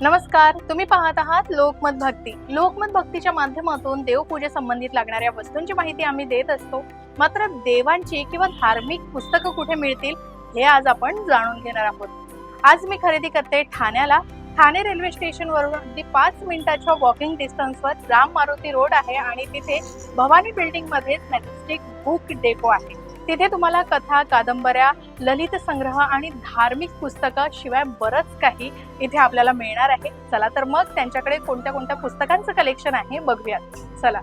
नमस्कार तुम्ही पाहत आहात लोकमत भक्ती. लोकमत भक्तीच्या माध्यमातून देवपूजे संबंधित लागणाऱ्या वस्तूंची माहिती आम्ही देत असतो. मात्र देवांची किंवा धार्मिक पुस्तकं कुठे मिळतील हे आज आपण जाणून घेणार आहोत. आज मी खरेदी करते ठाण्याला. ठाणे रेल्वे स्टेशन वरून अगदी पाच मिनिटाच्या वॉकिंग डिस्टन्सवर राम मारुती रोड आहे आणि तिथे भवानी बिल्डिंग मध्येच बुक डेपो आहे. तिथे तुम्हाला कथा कादंबऱ्या ललित संग्रह आणि धार्मिक पुस्तकं शिवाय बरंच काही इथे आपल्याला मिळणार आहे. चला तर मग त्यांच्याकडे कोणत्या कोणत्या पुस्तकांचं कलेक्शन आहे बघूयात. चला.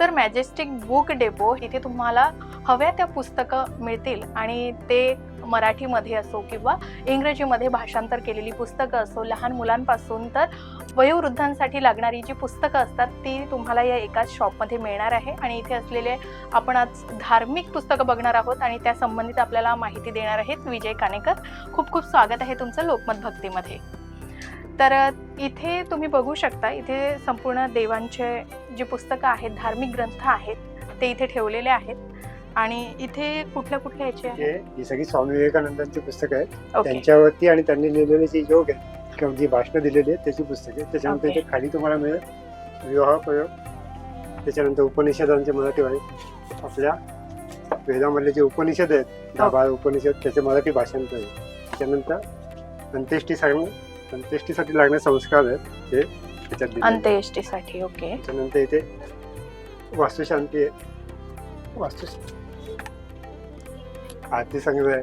तर मॅजेस्टिक बुक डेपो इथे तुम्हाला हव्या त्या पुस्तकं मिळतील आणि ते मराठीमध्ये असो किंवा इंग्रजीमध्ये भाषांतर केलेली पुस्तकं असो लहान मुलांपासून तर वयोवृद्धांसाठी लागणारी जी पुस्तकं असतात ती तुम्हाला या एकाच शॉपमध्ये मिळणार आहे. आणि इथे असलेले आपण आज धार्मिक पुस्तकं बघणार आहोत आणि त्या संबंधित आपल्याला माहिती देणार आहेत विजय कानेकर. खूप खूप स्वागत आहे तुमचं लोकमत भक्तीमध्ये. तर इथे तुम्ही बघू शकता इथे संपूर्ण देवांचे जे पुस्तकं आहेत धार्मिक ग्रंथ आहेत ते इथे ठेवलेले आहेत. आणि इथे कुठल्या कुठल्या याचे आहेत? हे ही सगळी स्वामी विवेकानंदांची पुस्तकं आहेत. त्यांच्यावरती आणि त्यांनी लिहिलेले जे योग आहेत किंवा जी भाषणं दिलेली आहेत त्याची पुस्तके त्याच्यानंतर Okay. इथे खाली तुम्हाला मिळेल विवाह प्रयोग. त्याच्यानंतर उपनिषदांचे मराठी वाणी आपल्या वेदामधले जे उपनिषद आहेत दहा बारा उपनिषद त्याचे मराठी भाषांतर. आहे त्याच्यानंतर अंत्येष्टी सांग अंत्येष्टीसाठी लागणारे संस्कार आहेत ते त्याच्यात आहेत. अंत्येष्टीसाठी ओके त्याच्यानंतर इथे वास्तुशांती आहे. वास्तु आरती संग्रह आहे.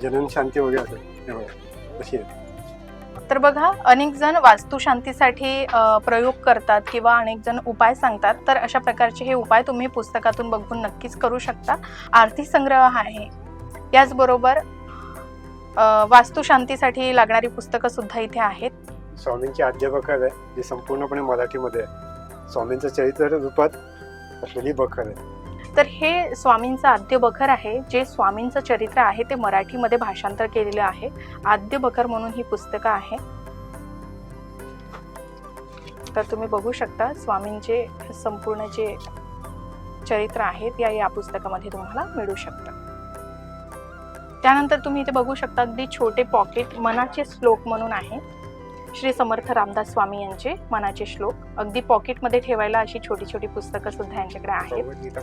जनन शांती वगैरे असं. हे बघा अशी आहे. तर बघा अनेक जण वास्तुशांतीसाठी अ, प्रयोग करतात किंवा अनेक जण उपाय सांगतात. तर अशा प्रकारचे हे उपाय तुम्ही पुस्तकातून बघून नक्कीच करू शकता. आरती संग्रह आहे. याचबरोबर वास्तुशांतीसाठी लागणारी पुस्तकं सुद्धा इथे आहेत. स्वामींची आद्य बखर आहे जी संपूर्णपणे मराठीमध्ये आहे. स्वामींचं चरित्र रूपात असलेली बखर आहे. तर हे स्वामींचं आद्य बखर आहे जे स्वामींचं चरित्र आहे ते मराठीमध्ये भाषांतर केलेलं आहे. आद्य बखर म्हणून ही पुस्तकं आहे. तर तुम्ही बघू शकता स्वामींचे संपूर्ण जे चरित्र आहे त्या या पुस्तकामध्ये तुम्हाला मिळू शकतं. त्यानंतर तुम्ही इथे बघू शकता अगदी छोटे पॉकेट मनाचे श्लोक म्हणून आहे. श्री समर्थ रामदास स्वामी यांचे मनाचे श्लोक. अगदी पॉकेटमध्ये ठेवायला अशी छोटी छोटी पुस्तकं सुद्धा यांच्याकडे आहेत.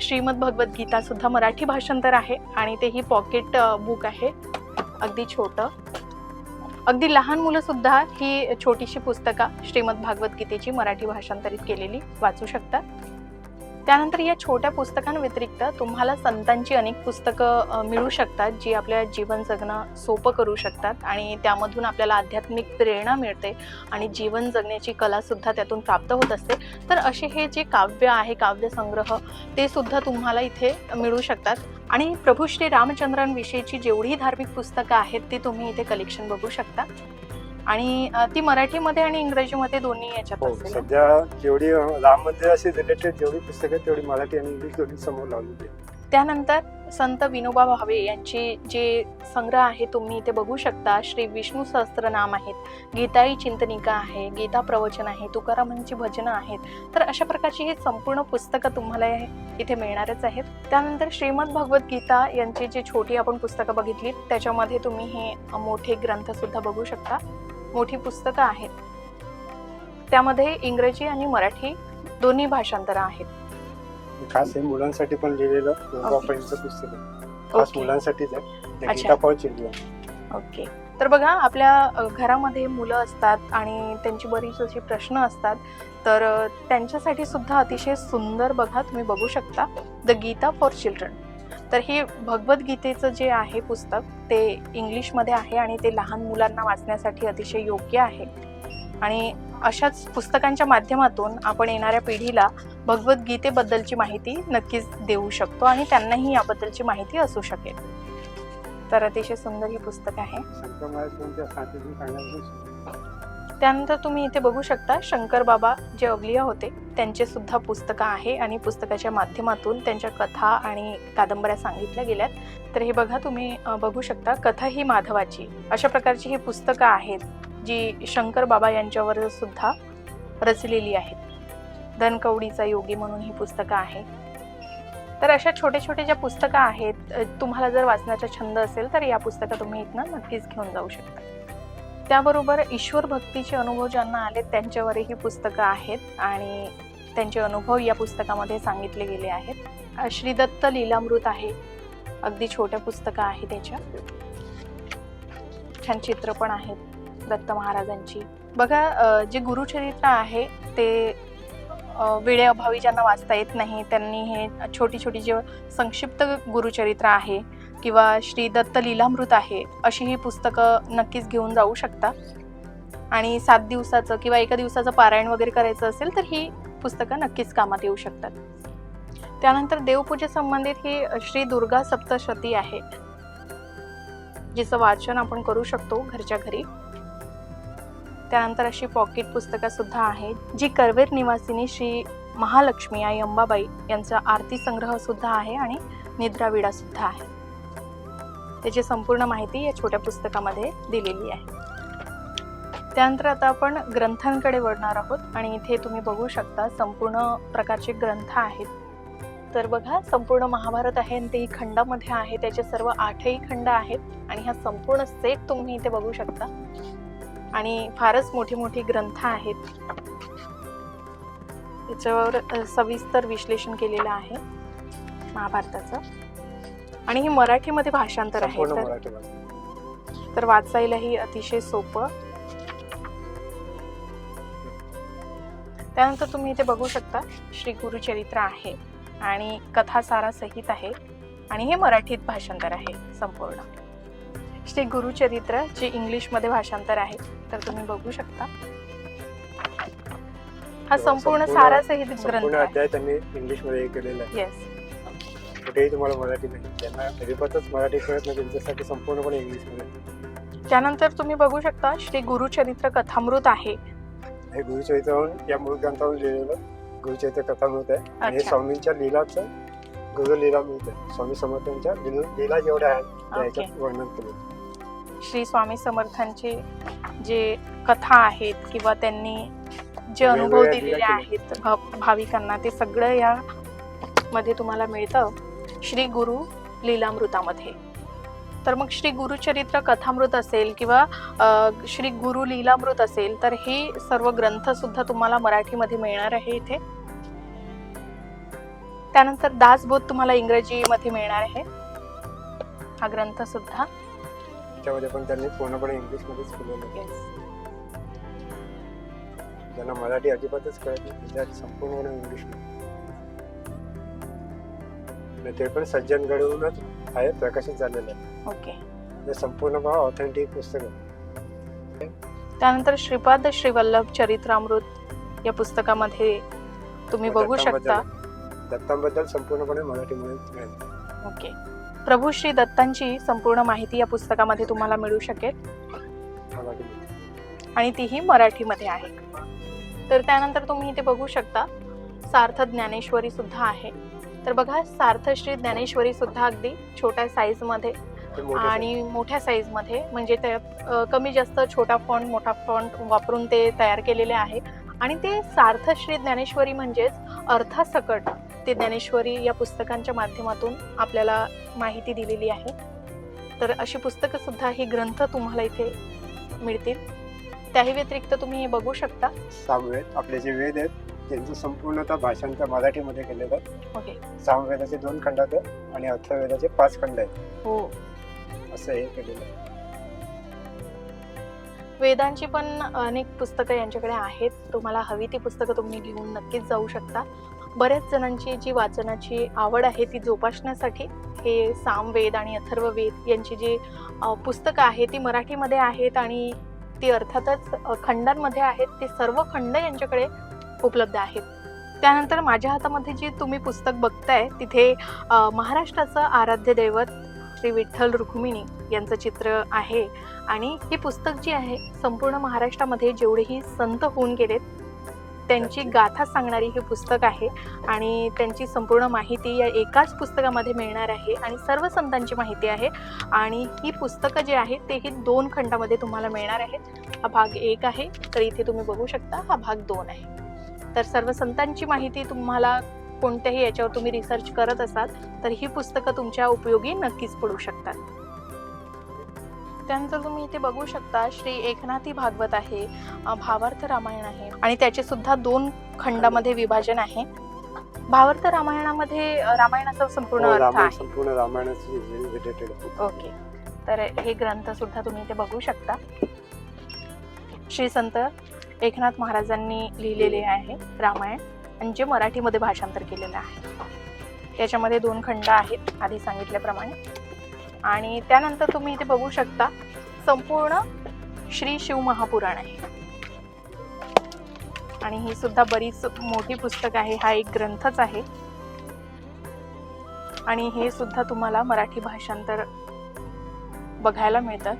श्रीमद भगवद्गीता सुद्धा मराठी भाषांतर आहे आणि तेही पॉकेट बुक आहे. अगदी छोटं. अगदी लहान मुलं सुद्धा ही छोटीशी पुस्तका श्रीमद भागवद्गीतेची मराठी भाषांतरित केलेली वाचू शकतात. त्यानंतर या छोट्या पुस्तकांव्यतिरिक्त तुम्हाला संतांची अनेक पुस्तकं मिळू शकतात जी आपल्या जीवन जगणं सोपं करू शकतात आणि त्यामधून आपल्याला आध्यात्मिक प्रेरणा मिळते आणि जीवन जगण्याची कलासुद्धा त्यातून प्राप्त होत असते. तर असे हे जे काव्य आहे काव्यसंग्रह ते सुद्धा तुम्हाला इथे मिळू शकतात. आणि प्रभू श्री रामचंद्रांविषयीची जेवढी धार्मिक पुस्तकं आहेत ती तुम्ही इथे कलेक्शन बघू शकता. आणि ती मराठीमध्ये आणि इंग्रजीमध्ये दोन्ही याच्यात हो असेल सध्या जेवढी राम मंदिर अशी रिलेटेड जेवढी पुस्तकं आहेत तेवढी मराठी आणि इंग्लिश दोन्ही समोर लावलेली आहे त्यानंतर संत विनोबा भावे यांचे जे संग्रह आहे तुम्ही इथे बघू शकता. श्री विष्णू सहस्त्रनाम आहेत गीताई चिंतनिका आहे गीता प्रवचन आहे तुकारामांची भजनं आहेत. तर अशा प्रकारची ही संपूर्ण पुस्तकं तुम्हाला इथे मिळणारच आहेत. त्यानंतर श्रीमद भगवद्गीता यांची जी छोटी आपण पुस्तकं बघितली त्याच्यामध्ये तुम्ही हे मोठे ग्रंथ सुद्धा बघू शकता. मोठी पुस्तकं आहेत. त्यामध्ये इंग्रजी आणि मराठी दोन्ही भाषांतरं आहेत. खास हे मुलांसाठी पण लिहिलेलं पुस्तक आहे. खास ओके. मुलांसाठीच आहे. ओके. तर बघा आपल्या घरामध्ये मुलं असतात आणि त्यांची बरीच अशी प्रश्न असतात. तर त्यांच्यासाठी सुद्धा अतिशय सुंदर बघा तुम्ही बघू शकता. द गीता फॉर चिल्ड्रन तर हे भगवद्गीतेचं जे आहे पुस्तक ते इंग्लिशमध्ये आहे आणि ते लहान मुलांना वाचण्यासाठी अतिशय योग्य आहे. आणि अशाच पुस्तकांच्या माध्यमातून आपण येणाऱ्या पिढीला भगवद्गीतेबद्दलची माहिती नक्कीच देऊ शकतो आणि त्यांनाही याबद्दलची माहिती असू शकेल. तर अतिशय सुंदर हे पुस्तक आहे. त्यानंतर तुम्ही इथे बघू शकता शंकर बाबा जे अवलिया होते त्यांचे सुद्धा पुस्तकं आहे आणि पुस्तकाच्या माध्यमातून त्यांच्या कथा आणि कादंबऱ्या सांगितल्या गेल्यात. तर हे बघा तुम्ही बघू शकता कथा ही माधवाची. अशा प्रकारची ही पुस्तकं आहेत जी शंकर बाबा यांच्यावर सुद्धा रचलेली आहेत. धनकवडीचा योगी म्हणून ही पुस्तकं आहे. तर अशा छोटे छोटे ज्या पुस्तकं आहेत तुम्हाला जर वाचण्याचा छंद असेल तर या पुस्तकं तुम्ही इथनं नक्कीच घेऊन जाऊ शकता. त्याबरोबर ईश्वर भक्तीचे अनुभव ज्यांना आले त्यांच्यावरही पुस्तकं आहेत आणि त्यांचे अनुभव या पुस्तकामध्ये सांगितले गेले आहेत. श्रीदत्त श्री दत्त लीलामृत आहे. अगदी छोट्या पुस्तकं आहे त्याच्या. छान चित्र पण आहेत दत्त महाराजांची. बघा जे गुरुचरित्र आहे ते वेळेअभावी ज्यांना वाचता येत नाही त्यांनी हे छोटी छोटी जे संक्षिप्त गुरुचरित्र आहे किंवा श्री दत्त लीलामृत आहे अशी ही पुस्तकं नक्कीच घेऊन जाऊ शकता. आणि सात दिवसाचं किंवा एका दिवसाचं पारायण वगैरे करायचं असेल तर ही पुस्तकं नक्कीच कामात येऊ शकतात. त्यानंतर देवपूजेसंबंधित ही श्री दुर्गा सप्तशती आहे जिचं वाचन आपण करू शकतो घरच्या घरी. त्यानंतर अशी पॉकेट पुस्तकं सुद्धा आहेत जी करवेर निवासिनी श्री महालक्ष्मी आई अंबाबाई यांचा आरती संग्रह सुद्धा आहे आणि निद्राविडा सुद्धा आहे. त्याची संपूर्ण माहिती या छोट्या पुस्तकामध्ये दिलेली आहे. त्यानंतर आता आपण ग्रंथांकडे वळणार आहोत आणि इथे तुम्ही बघू शकता संपूर्ण प्रकारचे ग्रंथ आहेत. तर बघा संपूर्ण महाभारत आहे आणि तेही खंडामध्ये आहे. त्याचे सर्व आठही खंड आहेत आणि हा संपूर्ण सेट तुम्ही इथे बघू शकता. आणि फारच मोठी मोठी ग्रंथ आहेत. त्याच्यावर सविस्तर विश्लेषण केलेलं आहे महाभारताचं. आणि हे मराठीमध्ये भाषांतर आहे संपूर्ण तर भाषा तर वाचायलाही अतिशय सोपं. त्यानंतर तुम्ही इथे बघू शकता श्री गुरुचरित्र आहे आणि कथासारा सहित आहे आणि हे मराठीत भाषांतर आहे संपूर्ण. श्री गुरुचरित्र जे इंग्लिशमध्ये भाषांतर आहे तर तुम्ही बघू शकता. हा संपूर्ण सारा सहित संपूर्ण ग्रंथ आहे. अध्याय त्यांनी इंग्लिशमध्ये हे केलेलं आहे. येस कुठेही तुम्हाला मराठी नाही. त्यांना अजिबातच मराठी कळत नाही त्यांच्यासाठी संपूर्णपणे इंग्लिशमध्ये. त्यानंतर तुम्ही बघू शकता श्री गुरुचरित्र कथामृत आहे. हे गुरुचरित्रावरून या मूळ ग्रंथावरून लिहिलेलं गुरुचरित्र कथामृत आहे. आणि हे. स्वामींच्या लीलाचं गुरु लीलामृत आहे स्वामी समर्थांच्या लीला जेवढ्या आहेत त्या ओके. याच्यात वर्णन केलं श्री स्वामी समर्थांचे जे कथा आहेत किंवा त्यांनी जे अनुभव दिलेले लीला आहेत भाविकांना ते सगळं या मध्ये तुम्हाला मिळतं. श्री गुरु लीलामृतामध्ये. तर मग श्री गुरुचरित्र कथामृत असेल किंवा श्री गुरु लीलामृत असेल तर हे सर्व ग्रंथ सुद्धा तुम्हाला मराठीमध्ये मिळणार आहे इथे. त्यानंतर दासबोध तुम्हाला इंग्रजीमध्ये मिळणार आहे. हा ग्रंथ सुद्धा. त्याच्यामध्ये पण त्यांनी पूर्णपणे इंग्लिश मध्येच केलेलं आहे. येस ज्यांना मराठी अजिबातच कळत नाही त्याच्यात संपूर्णपणे इंग्लिशमध्ये ते पण सज्जन घडवूनच आहे प्रकाशित झालेलं आहे. ओके. ते संपूर्ण ऑथेंटिक पुस्तक आहे. त्यानंतर श्रीपाद श्रीवल्लभ चरित्रामृत या पुस्तकामध्ये तुम्ही बघू शकता. दत्तांबद्दल संपूर्णपणे मराठीमध्ये मिळेल ओके. प्रभू श्री दत्तांची संपूर्ण माहिती या पुस्तकामध्ये तुम्हाला मिळू शकेल. मराठीमध्ये आणि तीही मराठीमध्ये आहे. तर त्यानंतर तुम्ही इथे बघू शकता सार्थ ज्ञानेश्वरी सुद्धा आहे. तर बघा सार्थ श्री ज्ञानेश्वरी सुद्धा अगदी छोट्या साईजमध्ये आणि मोठ्या साईजमध्ये म्हणजे त्यात कमी जास्त छोटा फॉन्ट मोठा फॉन्ट वापरून ते तयार केलेले आहे. आणि ते सार्थ श्री ज्ञानेश्वरी म्हणजेच अर्थासकट. ते ज्ञानेश्वरी या पुस्तकांच्या माध्यमातून आपल्याला माहिती दिलेली आहे. तर अशी पुस्तकं सुद्धा ही ग्रंथ तुम्हाला इथे मिळतील. त्याही व्यतिरिक्त तुम्ही हे बघू शकता. सामवेद आपले जे वेद आहेत त्यांचं संपूर्णतः भाषांतर मराठीमध्ये केलेलं आहे. ओके. सामवेदाचे दोन खंड आहेत आणि अथर्ववेदाचे पाच खंड आहेत. हो. असं हे केलेलं आहे. वेदांची पण अनेक पुस्तकं यांच्याकडे आहेत. तुम्हाला हवी ती पुस्तकं तुम्ही घेऊन नक्कीच जाऊ शकता. बऱ्याच जणांची जी वाचनाची आवड आहे ती जोपासण्यासाठी हे सामवेद आणि अथर्ववेद यांची जी अ, पुस्तकं आहेत ती मराठीमध्ये आहेत आणि ती अर्थातच अ, खंडांमध्ये आहेत. ते सर्व खंड यांच्याकडे उपलब्ध आहेत. त्यानंतर माझ्या हातामध्ये जी तुम्ही पुस्तक बघताय तिथे महाराष्ट्राचं आराध्य दैवत श्री विठ्ठल रुक्मिणी यांचं चित्र आहे. आणि ही पुस्तक जी आहे संपूर्ण महाराष्ट्रामध्ये जेवढेही संत होऊन गेलेत त्यांची गाथा सांगणारी हे पुस्तक आहे. आणि त्यांची संपूर्ण माहिती या एकाच पुस्तकामध्ये मिळणार आहे. आणि सर्व संतांची माहिती आहे. आणि ही पुस्तकं जी आहेत ते ही दोन खंडामध्ये तुम्हाला मिळणार आहेत. हा भाग एक आहे तर इथे तुम्ही बघू शकता हा भाग दोन आहे. तर सर्व संतांची माहिती तुम्हाला कोणत्याही याच्यावर तुम्ही रिसर्च करत असाल तर ही पुस्तकं तुमच्या उपयोगी नक्कीच पडू शकतात. त्यानंतर तुम्ही इथे बघू शकता श्री एकनाथी भागवत आहे भावार्थ रामायण आहे आणि त्याचे सुद्धा दोन खंडामध्ये विभाजन आहे. भावार्थ रामायणामध्ये रामायणाचा संपूर्ण हो, अर्थ आहे. संपूर्ण रामायणाची ओके. तर हे ग्रंथ सुद्धा तुम्ही इथे बघू शकता. श्री संत एकनाथ महाराजांनी लिहिलेले आहे रामायण आणि जे मराठीमध्ये भाषांतर केलेलं आहे. त्याच्यामध्ये दोन खंड आहेत आधी सांगितल्याप्रमाणे. आणि त्यानंतर तुम्ही इथे बघू शकता संपूर्ण श्री शिव महापुराण आहे. आणि ही सुद्धा बरीच मोठी पुस्तक आहे हा एक ग्रंथच आहे. आणि हे सुद्धा तुम्हाला मराठी भाषांतर बघायला मिळतं.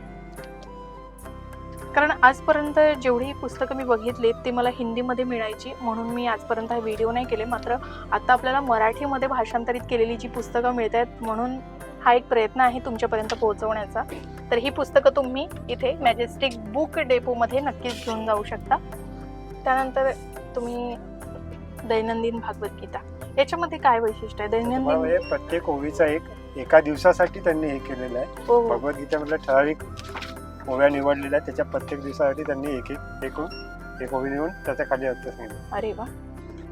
कारण आजपर्यंत जेवढी पुस्तकं मी बघितली ते मला हिंदीमध्ये मिळायची. म्हणून मी आजपर्यंत हा व्हिडिओ नाही केले. मात्र आता आपल्याला मराठीमध्ये भाषांतरित केलेली जी पुस्तकं मिळत आहेत म्हणून हा एक प्रयत्न आहे तुमच्यापर्यंत पोहोचवण्याचा. तर ही पुस्तकं तुम्ही इथे मॅजेस्टिक बुक डेपोमध्ये नक्कीच घेऊन जाऊ शकता. त्यानंतर तुम्ही दैनंदिन भागवत गीता. याच्यामध्ये काय वैशिष्ट्य आहे? दैनंदिन प्रत्येक ओवीचा एक एका दिवसासाठी त्यांनी हे केलेलं आहे. हो हो. भगवद्गीतेमधल्या ठराविक ओव्या निवडलेल्या त्याच्या प्रत्येक दिवसासाठी त्यांनी एक एक एक ओवी निवडून त्याच्याखाली अर्थ सांगितलं. अरे वा.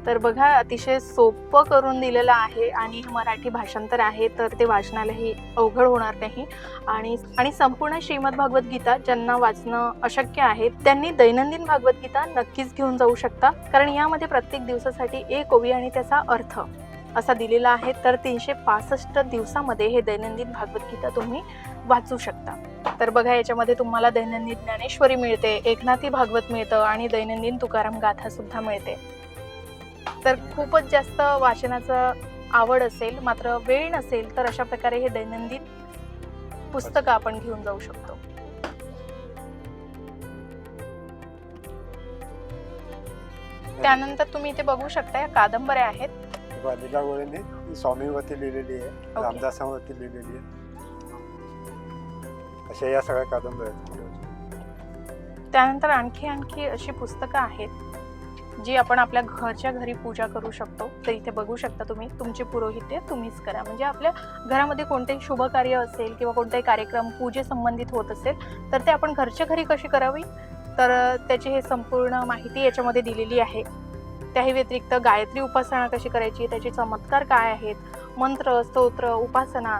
तर बघा अतिशय सोपं करून दिलेलं आहे आणि मराठी भाषांतर आहे तर ते वाचनालाही अवघड होणार नाही. आणि आणि संपूर्ण श्रीमद भागवत ज्यांना वाचणं अशक्य आहे त्यांनी दैनंदिन भगवद्गीता नक्कीच घेऊन जाऊ शकता कारण यामध्ये प्रत्येक दिवसासाठी एक ओवी आणि त्याचा अर्थ असा दिलेला आहे. तर तीनशे पासष्ट दिवसामध्ये हे दैनंदिन भागवतगीता तुम्ही वाचू शकता. तर बघा याच्यामध्ये तुम्हाला दैनंदिन ज्ञानेश्वरी मिळते एकनाथी भागवत मिळतं आणि दैनंदिन तुकाराम गाथा सुद्धा मिळते. तर खूपच जास्त वाचनाचं आवड असेल मात्र वेळ नसेल तर अशा प्रकारे हे दैनंदिन पुस्तकं आपण घेऊन जाऊ शकतो. त्यानंतर तुम्ही इथे बघू शकता या कादंबऱ्या आहेत. स्वामीवरती लिहिलेली आहे रामदासावरती लिहिलेली आहे. अशा या सगळ्या कादंबऱ्या त्यानंतर आणखी आणखी अशी पुस्तकं आहेत जी आपण आपल्या घरच्या घरी पूजा करू शकतो. तर इथे बघू शकता तुम्ही तुमचे पुरोहित्य तुम्हीच करा. म्हणजे आपल्या घरामध्ये कोणतेही शुभ कार्य असेल किंवा कोणताही कार्यक्रम पूजेसंबंधित होत असेल तर ते आपण घरच्या घरी कशी करावी? तर त्याची हे संपूर्ण माहिती याच्यामध्ये दिलेली आहे. त्याही व्यतिरिक्त गायत्री उपासना कशी करायची? त्याचे चमत्कार काय आहेत? मंत्र स्तोत्र उपासना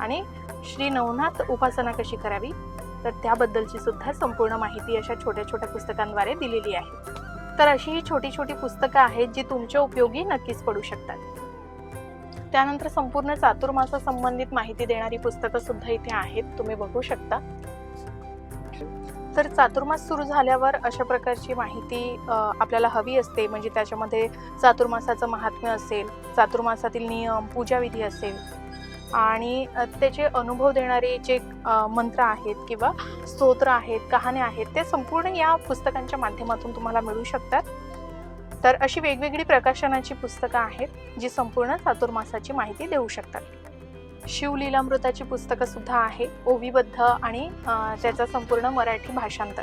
आणि श्री नवनाथ उपासना कशी करावी? तर त्याबद्दलची सुद्धा संपूर्ण माहिती अशा छोट्या छोट्या पुस्तकांद्वारे दिलेली आहे. तर अशी ही छोटी छोटी पुस्तकं आहेत जी तुमच्या उपयोगी नक्कीच पडू शकतात. त्यानंतर संपूर्ण चातुर्मासा संबंधित माहिती देणारी पुस्तकं सुद्धा इथे आहेत तुम्ही बघू शकता. तर चातुर्मास सुरू झाल्यावर अशा प्रकारची माहिती आपल्याला हवी असते. म्हणजे त्याच्यामध्ये चातुर्मासाचं महात्म्य असेल चातुर्मासातील नियम पूजाविधी असेल आणि त्याचे अनुभव देणारे जे मंत्र आहेत किंवा स्तोत्र आहेत कहाण्या आहेत ते संपूर्ण या पुस्तकांच्या माध्यमातून तुम्हाला मिळू शकतात. तर अशी वेगवेगळी प्रकाशनाची पुस्तकं आहेत जी संपूर्ण चातुर्मासाची माहिती देऊ शकतात. शिवलीलामृताची पुस्तकं सुद्धा आहे ओवीबद्ध आणि अ, त्याचं संपूर्ण मराठी भाषांतर.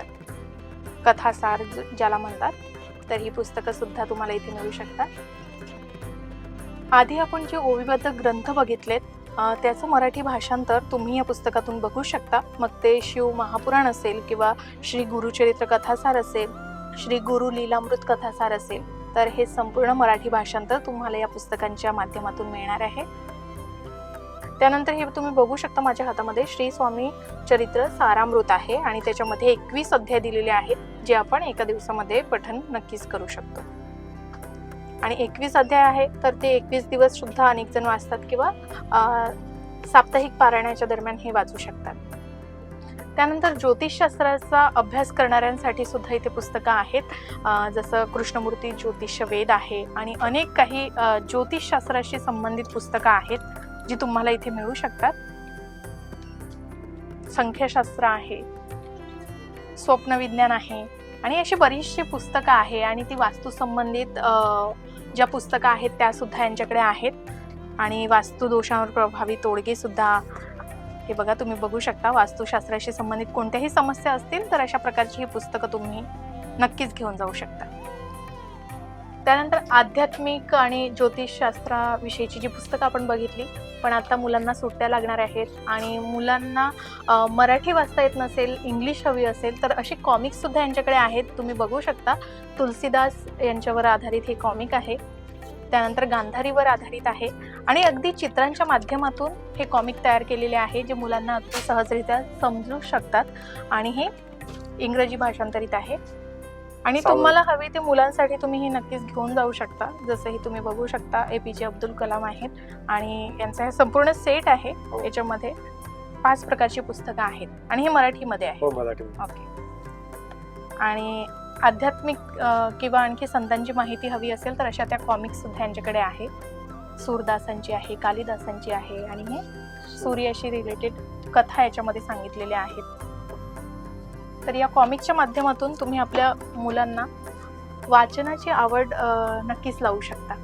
कथासार ज- ज्याला म्हणतात तर ही पुस्तकं सुद्धा तुम्हाला इथे मिळू शकतात. आधी आपण जे ओवीबद्ध ग्रंथ बघितलेत त्याचं मराठी भाषांतर तुम्ही या पुस्तकातून बघू शकता. मग ते शिव महापुराण असेल किंवा श्री गुरुचरित्र कथासार असेल श्री गुरु लीलामृत कथासार असेल तर हे संपूर्ण मराठी भाषांतर तुम्हाला या पुस्तकांच्या माध्यमातून मिळणार आहे. त्यानंतर हे तुम्ही बघू शकता माझ्या हातामध्ये श्री स्वामी चरित्र सारामृत आहे आणि त्याच्यामध्ये एकवीस अध्याय दिलेले आहेत जे आपण एका दिवसामध्ये पठन नक्कीच करू शकतो. आणि एकवीस अध्याय आहे तर ते एकवीस दिवस सुद्धा अनेक जण वाचतात किंवा साप्ताहिक पारायणाच्या दरम्यान हे वाचू शकतात. त्यानंतर ज्योतिषशास्त्राचा अभ्यास करणाऱ्यांसाठी सुद्धा इथे पुस्तकं आहेत. जसं कृष्णमूर्ती ज्योतिष वेद आहे आणि अनेक काही ज्योतिषशास्त्राशी संबंधित पुस्तकं आहेत जी तुम्हाला इथे मिळू शकतात. संख्याशास्त्र आहे स्वप्नविज्ञान आहे आणि अशी बरीचशी पुस्तकं आहे आणि ती वास्तू संबंधित ज्या पुस्तकं आहेत त्या सुद्धा यांच्याकडे आहेत. आणि वास्तुदोषांवर प्रभावी तोडगे सुद्धा हे बघा तुम्ही बघू शकता. वास्तुशास्त्राशी संबंधित कोणत्याही समस्या असतील तर अशा प्रकारची ही पुस्तकं तुम्ही नक्कीच घेऊन जाऊ शकता. त्यानंतर आध्यात्मिक आणि ज्योतिषशास्त्राविषयीची जी पुस्तकं आपण बघितली पण आता मुलांना सुट्ट्या लागणार आहेत आणि मुलांना मराठी वाचता येत नसेल इंग्लिश हवी असेल तर अशी कॉमिक्ससुद्धा यांच्याकडे आहेत तुम्ही बघू शकता. तुलसीदास यांच्यावर आधारित हे कॉमिक आहे. त्यानंतर गांधारीवर आधारित आहे. आणि अगदी चित्रांच्या माध्यमातून हे कॉमिक तयार केलेले आहे जे मुलांना अगदी सहजरित्या समजू शकतात. आणि हे इंग्रजी भाषांतरित आहे. आणि. तुम्हाला हवी ते मुलांसाठी तुम्ही हे नक्कीच घेऊन जाऊ शकता. जसं हे तुम्ही बघू शकता ए पी जे अब्दुल कलाम आहेत आणि यांचा हे संपूर्ण सेट आहे. हो. याच्यामध्ये पाच प्रकारची पुस्तकं आहेत आणि हे मराठीमध्ये आहे. हो मराठी ओके आणि आध्यात्मिक किंवा आणखी संतांची माहिती हवी असेल तर अशा त्या कॉमिक्स सुद्धा यांच्याकडे आहे सूरदासांची आहे कालिदासांची आहे आणि हे सूर्याशी रिलेटेड कथा याच्यामध्ये सांगितलेल्या आहेत. तर या कॉमिकच्या माध्यमातून तुम्ही आपल्या मुलांना वाचनाची आवड नक्कीच लावू शकता.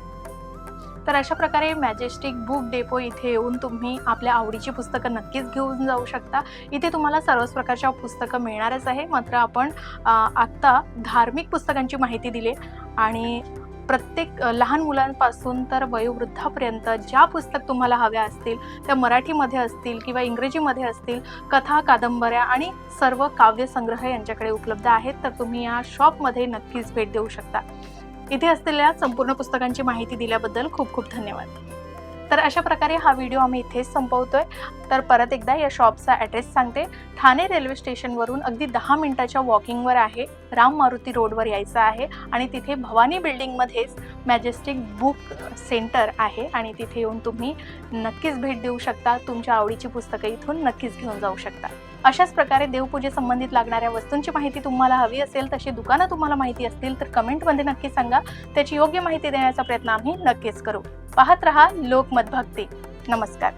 तर अशा प्रकारे मॅजेस्टिक बुक डेपो इथे येऊन तुम्ही आपल्या आवडीची पुस्तकं नक्कीच घेऊन जाऊ शकता. इथे तुम्हाला सर्वच प्रकारच्या पुस्तकं मिळणारच आहे. मात्र आपण आत्ता धार्मिक पुस्तकांची माहिती दिली आणि प्रत्येक लहान मुलांपासून तर वयोवृद्धापर्यंत ज्या पुस्तक तुम्हाला हव्या असतील त्या मराठीमध्ये असतील किंवा इंग्रजीमध्ये असतील कथा कादंबऱ्या आणि सर्व काव्यसंग्रह यांच्याकडे उपलब्ध आहेत तर तुम्ही या शॉपमध्ये नक्कीच भेट देऊ शकता. इथे असलेल्या संपूर्ण पुस्तकांची माहिती दिल्याबद्दल खूप खूप धन्यवाद. तर अशा प्रकारे हा व्हिडिओ आम्ही इथेच संपवतोय. तर परत एकदा या शॉपचा ॲड्रेस सांगते. ठाणे रेल्वे स्टेशनवरून अगदी दहा मिनिटाच्या वॉकिंगवर आहे. राम मारुती रोडवर यायचं आहे आणि तिथे भवानी बिल्डिंगमध्येच मॅजेस्टिक बुक सेंटर आहे आणि तिथे येऊन तुम्ही नक्कीच भेट देऊ शकता. तुमच्या आवडीची पुस्तकं इथून नक्कीच घेऊन जाऊ शकता. अशाच प्रकारे देवपूजे संबंधित लागणाऱ्या वस्तूंची माहिती तुम्हाला हवी असेल तशी दुकानं तुम्हाला माहिती असतील तर कमेंटमध्ये नक्की सांगा. त्याची योग्य माहिती देण्याचा प्रयत्न आम्ही नक्कीच करू. पाहत रहा लोकमतभक्ती. नमस्कार.